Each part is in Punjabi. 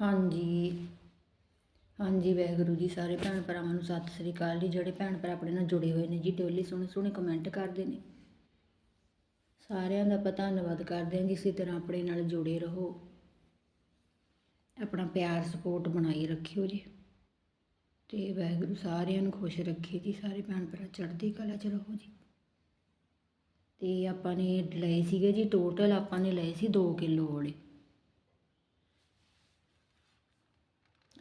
ਹਾਂਜੀ। ਹਾਂਜੀ, ਵਾਹਿਗੁਰੂ ਜੀ, ਸਾਰੇ ਭੈਣ ਭਰਾਵਾਂ ਨੂੰ ਸਤਿ ਸ੍ਰੀ ਅਕਾਲ ਜੀ। ਜਿਹੜੇ ਭੈਣ ਭਰਾ ਆਪਣੇ ਨਾਲ ਜੁੜੇ ਹੋਏ ਨੇ ਜੀ ਡੇਲੀ ਸੋਹਣੇ ਸੋਹਣੇ ਕਮੈਂਟ ਕਰਦੇ ਨੇ। ਸਾਰਿਆਂ ਦਾ ਆਪਾਂ ਧੰਨਵਾਦ ਕਰਦੇ ਹਾਂ ਜੀ ਇਸੇ ਤਰ੍ਹਾਂ ਆਪਣੇ ਨਾਲ ਜੁੜੇ ਰਹੋ। ਆਪਣਾ ਪਿਆਰ ਸਪੋਰਟ ਬਣਾਈ ਰੱਖਿਓ ਜੀ। ਤੇ ਵਾਹਿਗੁਰੂ ਸਾਰਿਆਂ ਨੂੰ ਖੁਸ਼ ਰੱਖੇ ਜੀ। ਸਾਰੇ ਭੈਣ ਭਰਾ ਚੜ੍ਹਦੀ ਕਲਾ 'ਚ ਰਹੋ ਜੀ। ਤੇ ਆਪਾਂ ਨੇ ਲਏ ਸੀਗੇ ਜੀ ਟੋਟਲ ਆਪਾਂ ਨੇ ਲਏ ਸੀ 2 ਕਿਲੋ ਔਲੇ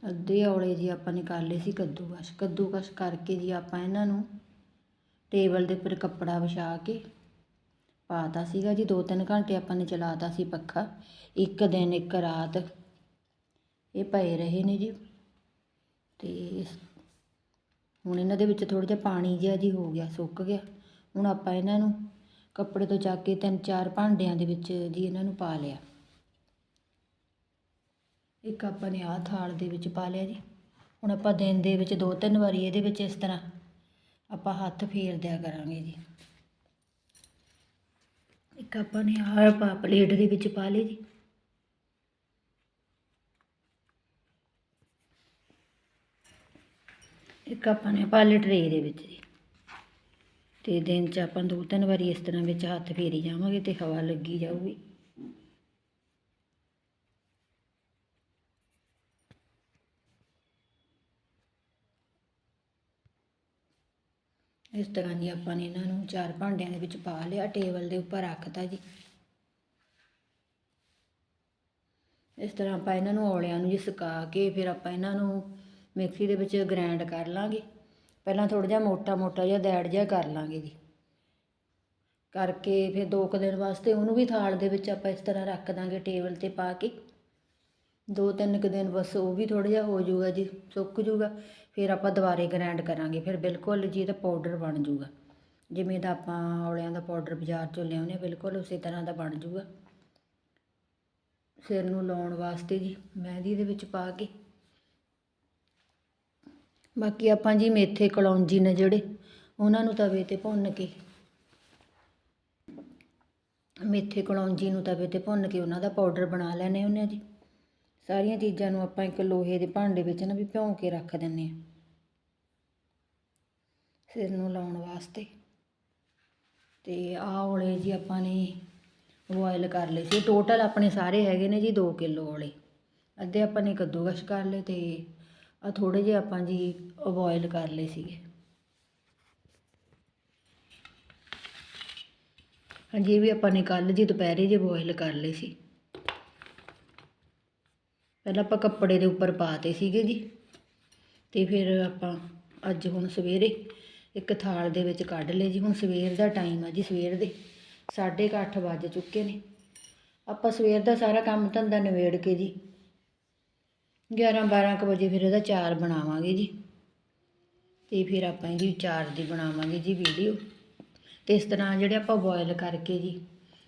ਅੱਧੇ ਔਲੇ ਜੀ ਆਪਾਂ ਨੇ ਕਰ ਲਏ ਸੀ ਕੱਦੂਕਸ਼। ਕੱਦੂਕਸ਼ ਕਰਕੇ ਜੀ ਆਪਾਂ ਇਹਨਾਂ ਨੂੰ ਟੇਬਲ ਦੇ ਉੱਪਰ ਕੱਪੜਾ ਵਿਛਾ ਕੇ ਪਾਤਾ ਸੀਗਾ ਜੀ। 2-3 ਘੰਟੇ ਆਪਾਂ ਨੇ ਚਲਾਤਾ ਸੀ ਪੱਖਾ। ਇੱਕ ਦਿਨ, ਇੱਕ ਰਾਤ ਇਹ ਪਏ ਰਹੇ ਨੇ ਜੀ। ਤੇ ਹੁਣ ਇਹਨਾਂ ਦੇ ਵਿੱਚ ਥੋੜਾ ਜਿਹਾ ਪਾਣੀ ਜਿਹਾ ਜੀ ਹੋ ਗਿਆ, ਸੁੱਕ ਗਿਆ। ਹੁਣ ਆਪਾਂ ਇਹਨਾਂ ਨੂੰ ਕੱਪੜੇ ਤੋਂ ਚੱਕ ਕੇ ਤਿੰਨ ਚਾਰ ਭਾਂਡਿਆਂ ਦੇ ਵਿੱਚ ਜੀ ਇਹਨਾਂ ਨੂੰ ਪਾ ਲਿਆ। ਇੱਕ ਆਪਾਂ ਨੇ ਆਹ ਥਾਲ ਦੇ ਵਿੱਚ ਪਾ ਲਿਆ ਜੀ। ਹੁਣ ਆਪਾਂ ਦਿਨ ਦੇ ਵਿੱਚ ਦੋ ਤਿੰਨ ਵਾਰੀ ਇਹਦੇ ਵਿੱਚ ਇਸ ਤਰ੍ਹਾਂ ਆਪਾਂ ਹੱਥ ਫੇਰ ਦਿਆ ਕਰਾਂਗੇ ਜੀ। ਇੱਕ ਆਪਾਂ ਨੇ ਆਹ ਪਾ ਪਲੇਟ ਦੇ ਵਿੱਚ ਪਾ ਲਏ ਜੀ। ਇੱਕ ਆਪਾਂ ਨੇ ਪਾ ਲਏ ਟਰੇ ਦੇ ਵਿੱਚ ਜੀ। ਤੇ ਦਿਨ ਚ ਆਪਾਂ ਦੋ ਤਿੰਨ ਵਾਰੀ ਇਸ ਤਰ੍ਹਾਂ ਵਿੱਚ ਹੱਥ ਫੇਰੀ ਜਾਵਾਂਗੇ ਤੇ ਹਵਾ ਲੱਗੀ ਜਾਊਗੀ। ਇਸ ਤਰ੍ਹਾਂ ਜੀ ਆਪਾਂ ਨੇ ਇਹਨਾਂ ਨੂੰ ਚਾਰ ਭਾਂਡਿਆਂ ਦੇ ਵਿੱਚ ਪਾ ਲਿਆ, ਟੇਬਲ ਦੇ ਉੱਪਰ ਰੱਖਤਾ ਜੀ। ਇਸ ਤਰ੍ਹਾਂ ਆਪਾਂ ਇਹਨਾਂ ਨੂੰ ਔਲਿਆਂ ਨੂੰ ਜੀ ਸੁਕਾ ਕੇ ਫਿਰ ਆਪਾਂ ਇਹਨਾਂ ਨੂੰ ਮਿਕਸੀ ਦੇ ਵਿੱਚ ਗ੍ਰਾਈਂਡ ਕਰ ਲਾਂਗੇ। ਪਹਿਲਾਂ ਥੋੜਾ ਜਿਹਾ ਮੋਟਾ ਮੋਟਾ ਜਿਹਾ ਦੈੜ ਜਿਹਾ ਕਰ ਲਾਂਗੇ ਜੀ। ਕਰਕੇ ਫਿਰ ਦੋ ਕੁ ਦਿਨ ਵਾਸਤੇ ਉਹਨੂੰ ਵੀ ਥਾਲ ਦੇ ਵਿੱਚ ਆਪਾਂ ਇਸ ਤਰ੍ਹਾਂ ਰੱਖ ਦਾਂਗੇ ਟੇਬਲ ਤੇ ਪਾ ਕੇ। ਦੋ ਤਿੰਨ ਕੁ ਦਿਨ ਬਸ ਉਹ ਵੀ ਥੋੜ੍ਹਾ ਜਿਹਾ ਹੋ ਜਾਊਗਾ ਜੀ, ਸੁੱਕ ਜਾਊਗਾ, ਫਿਰ ਆਪਾਂ ਦੁਬਾਰੇ ਗ੍ਰਾਈਂਡ ਕਰਾਂਗੇ, ਫਿਰ ਬਿਲਕੁਲ ਜੀ ਇਹਦਾ ਪਾਊਡਰ ਬਣ ਜਾਊਗਾ। ਜਿਵੇਂ ਦਾ ਆਪਾਂ ਔਲਿਆਂ ਦਾ ਪਾਊਡਰ ਬਾਜ਼ਾਰ ਚੋਂ ਲਿਆਉਂਦੇ ਹਾਂ, ਬਿਲਕੁਲ ਉਸੇ ਤਰ੍ਹਾਂ ਦਾ ਬਣ ਜਾਊਗਾ। ਸਿਰ ਨੂੰ ਲਾਉਣ ਵਾਸਤੇ ਜੀ ਮਹਿੰਦੀ ਦੇ ਵਿੱਚ ਪਾ ਕੇ। ਬਾਕੀ ਆਪਾਂ ਜੀ ਮੇਥੇ ਕਲੌਂਜੀ ਨੇ ਜਿਹੜੇ, ਉਹਨਾਂ ਨੂੰ ਤਵੇ ਤੇ ਭੁੰਨ ਕੇ। ਮੇਥੇ ਕਲੌਂਜੀ ਨੂੰ ਤਵੇ ਤੇ ਭੁੰਨ ਕੇ ਉਹਨਾਂ ਦਾ ਪਾਊਡਰ ਬਣਾ ਲੈਣੇ ਹੁੰਦੇ ਆ ਜੀ। ਸਾਰੀਆਂ ਚੀਜ਼ਾਂ ਨੂੰ ਆਪਾਂ ਇੱਕ ਲੋਹੇ ਦੇ ਭਾਂਡੇ ਵਿੱਚ ਨਾ ਵੀ ਭਿਉਂ ਕੇ ਰੱਖ ਦਿੰਨੇ ਆ ਸਿਰ ਨੂੰ ਲਾਉਣ ਵਾਸਤੇ। ਤੇ ਆਹ ਔਲੇ ਜੀ ਆਪਾਂ ਨੇ ਬੋਇਲ ਕਰ ਲਏ ਸੀ। ਟੋਟਲ ਆਪਣੇ ਸਾਰੇ ਹੈਗੇ ਨੇ ਜੀ 2 ਕਿਲੋ ਔਲੇ। ਅੱਧੇ ਆਪਾਂ ਨੇ ਕੱਦੂਕਸ਼ ਕਰ ਲਏ ਤੇ ਆ ਥੋੜੇ ਜਿਹੇ ਆਪਾਂ ਜੀ ਬੋਇਲ ਕਰ ਲਏ ਸੀਗੇ। ਹਾਂਜੀ, ਇਹ ਵੀ ਆਪਾਂ ਨੇ ਕੱਲ ਜੀ ਦੁਪਹਿਰੇ ਜੇ ਬੋਇਲ ਕਰ ਲਏ ਸੀ। ਪਹਿਲਾਂ ਆਪਾਂ ਕੱਪੜੇ ਦੇ ਉੱਪਰ ਪਾਤੇ ਸੀਗੇ ਜੀ ਤੇ ਫਿਰ ਆਪਾਂ ਅੱਜ ਹੁਣ ਸਵੇਰੇ ਇੱਕ ਥਾਲ ਦੇ ਵਿੱਚ ਕੱਢ ਲਏ ਜੀ। ਹੁਣ ਸਵੇਰ ਦਾ ਟਾਈਮ ਆ ਜੀ, ਸਵੇਰ ਦੇ 8:30 ਵੱਜ ਚੁੱਕੇ ਨੇ। ਆਪਾਂ ਸਵੇਰ ਦਾ ਸਾਰਾ ਕੰਮ ਧੰਦਾ ਨਿਬੇੜ ਕੇ ਜੀ 11 12 ਕੁ ਵਜੇ ਫਿਰ ਇਹਦਾ ਚਾਰ ਬਣਾਵਾਂਗੇ ਜੀ। ਤੇ ਫਿਰ ਆਪਾਂ ਇਹਦੀ ਚਾਰ ਦੀ ਬਣਾਵਾਂਗੇ ਜੀ ਵੀਡੀਓ। ਤੇ ਇਸ ਤਰ੍ਹਾਂ ਜਿਹੜੇ ਆਪਾਂ ਬੋਇਲ ਕਰਕੇ ਜੀ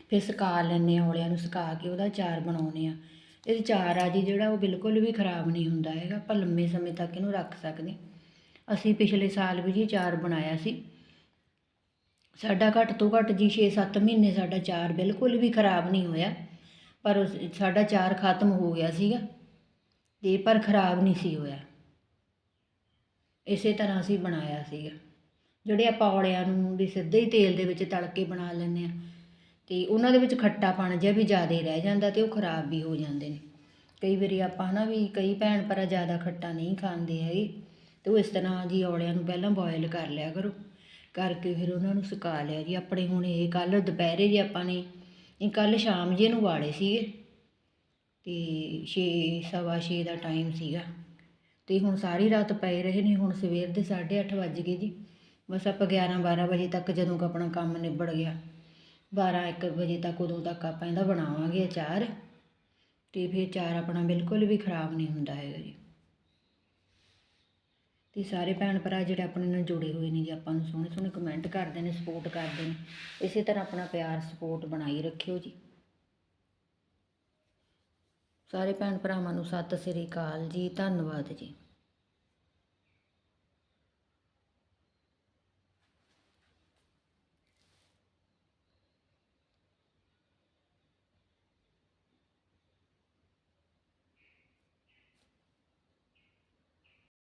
ਫਿਰ ਸੁਕਾ ਲੈਂਦੇ ਹਾਂ, ਔਲਿਆਂ ਨੂੰ ਸੁਕਾ ਕੇ ਉਹਦਾ ਚਾਰ ਬਣਾਉਂਦੇ ਆ ਇਹ ਚਾਰ ਆ ਜੀ, ਜਿਹੜਾ ਉਹ ਬਿਲਕੁਲ ਵੀ ਖਰਾਬ ਨਹੀਂ ਹੁੰਦਾ ਹੈਗਾ, ਆਪਾਂ ਲੰਮੇ ਸਮੇਂ ਤੱਕ ਇਹਨੂੰ ਰੱਖ ਸਕਦੇ ਅਸੀਂ ਪਿਛਲੇ ਸਾਲ ਵੀ ਜੀ ਚਾਰ ਬਣਾਇਆ ਸੀ। ਸਾਡਾ ਘੱਟ ਤੋਂ ਘੱਟ ਜੀ 6-7 ਮਹੀਨੇ ਸਾਡਾ ਚਾਰ ਬਿਲਕੁਲ ਵੀ ਖਰਾਬ ਨਹੀਂ ਹੋਇਆ, ਪਰ ਸਾਡਾ ਚਾਰ ਖਤਮ ਹੋ ਗਿਆ ਸੀਗਾ, ਤੇ ਪਰ ਖਰਾਬ ਨਹੀਂ ਸੀ ਹੋਇਆ। ਇਸੇ ਤਰ੍ਹਾਂ ਅਸੀਂ ਬਣਾਇਆ ਸੀਗਾ। ਜਿਹੜੇ ਆਪਾਂ ਔਲਿਆਂ ਨੂੰ ਵੀ ਸਿੱਧੇ ਹੀ ਤੇਲ ਦੇ ਵਿੱਚ ਤਲ ਕੇ ਬਣਾ ਲੈਂਦੇ ਆ ਅਤੇ ਉਹਨਾਂ ਦੇ ਵਿੱਚ ਖੱਟਾਪਣ ਜਿਹਾ ਵੀ ਜ਼ਿਆਦਾ ਰਹਿ ਜਾਂਦਾ ਅਤੇ ਉਹ ਖਰਾਬ ਵੀ ਹੋ ਜਾਂਦੇ ਨੇ। ਕਈ ਵਾਰੀ ਆਪਾਂ ਹੈ ਨਾ ਵੀ ਕਈ ਭੈਣ ਭਰਾ ਜ਼ਿਆਦਾ ਖੱਟਾ ਨਹੀਂ ਖਾਂਦੇ ਹੈਗੇ ਅਤੇ ਉਹ ਇਸ ਤਰ੍ਹਾਂ ਜੀ ਔਲਿਆਂ ਨੂੰ ਪਹਿਲਾਂ ਬੋਇਲ ਕਰ ਲਿਆ ਕਰੋ, ਕਰਕੇ ਫਿਰ ਉਹਨਾਂ ਨੂੰ ਸੁਕਾ ਲਿਆ ਜੀ। ਆਪਣੇ ਹੁਣ ਇਹ ਕੱਲ੍ਹ ਦੁਪਹਿਰੇ ਜੇ ਆਪਾਂ ਨੇ, ਇਹ ਕੱਲ ਸ਼ਾਮ ਜੇ ਨੂੰ ਵਾਲੇ ਸੀਗੇ ਅਤੇ ਛੇ, ਸਵਾ ਛੇ ਦਾ ਟਾਈਮ ਸੀਗਾ। ਅਤੇ ਹੁਣ ਸਾਰੀ ਰਾਤ ਪਏ ਰਹੇ ਨੇ, ਹੁਣ ਸਵੇਰ ਦੇ 8:30 ਵੱਜ ਗਏ ਜੀ। ਬਸ ਆਪਾਂ 11 12 ਵਜੇ ਤੱਕ ਜਦੋਂ ਆਪਣਾ ਕੰਮ ਨਿਬੜ ਗਿਆ। 12 1 ਵਜੇ ਤੱਕ ਉਦੋਂ ਤੱਕ ਆਪਾਂ ਇਹਦਾ ਬਣਾਵਾਂਗੇ ਅਚਾਰ ਅਤੇ ਫਿਰ ਚਾਰ ਆਪਣਾ ਬਿਲਕੁਲ ਵੀ ਖਰਾਬ ਨਹੀਂ ਹੁੰਦਾ ਹੈਗਾ ਜੀ। ਤੇ ਸਾਰੇ ਭੈਣ ਭਰਾ ਜਿਹੜੇ ਆਪਣੇ ਨਾਲ ਜੁੜੇ ਹੋਏ ਨੇ ਜੀ, ਆਪਾਂ ਨੂੰ ਸੋਹਣੇ ਸੋਹਣੇ ਕਮੈਂਟ ਕਰਦੇ ਨੇ ਸਪੋਰਟ ਕਰਦੇ ਨੇ, ਇਸੇ ਤਰ੍ਹਾਂ ਆਪਣਾ ਪਿਆਰ ਸਪੋਰਟ ਬਣਾਈ ਰੱਖਿਓ ਜੀ। ਸਾਰੇ ਭੈਣ ਭਰਾਵਾਂ ਨੂੰ ਸਤਿ ਸ੍ਰੀ ਅਕਾਲ ਜੀ, ਧੰਨਵਾਦ ਜੀ।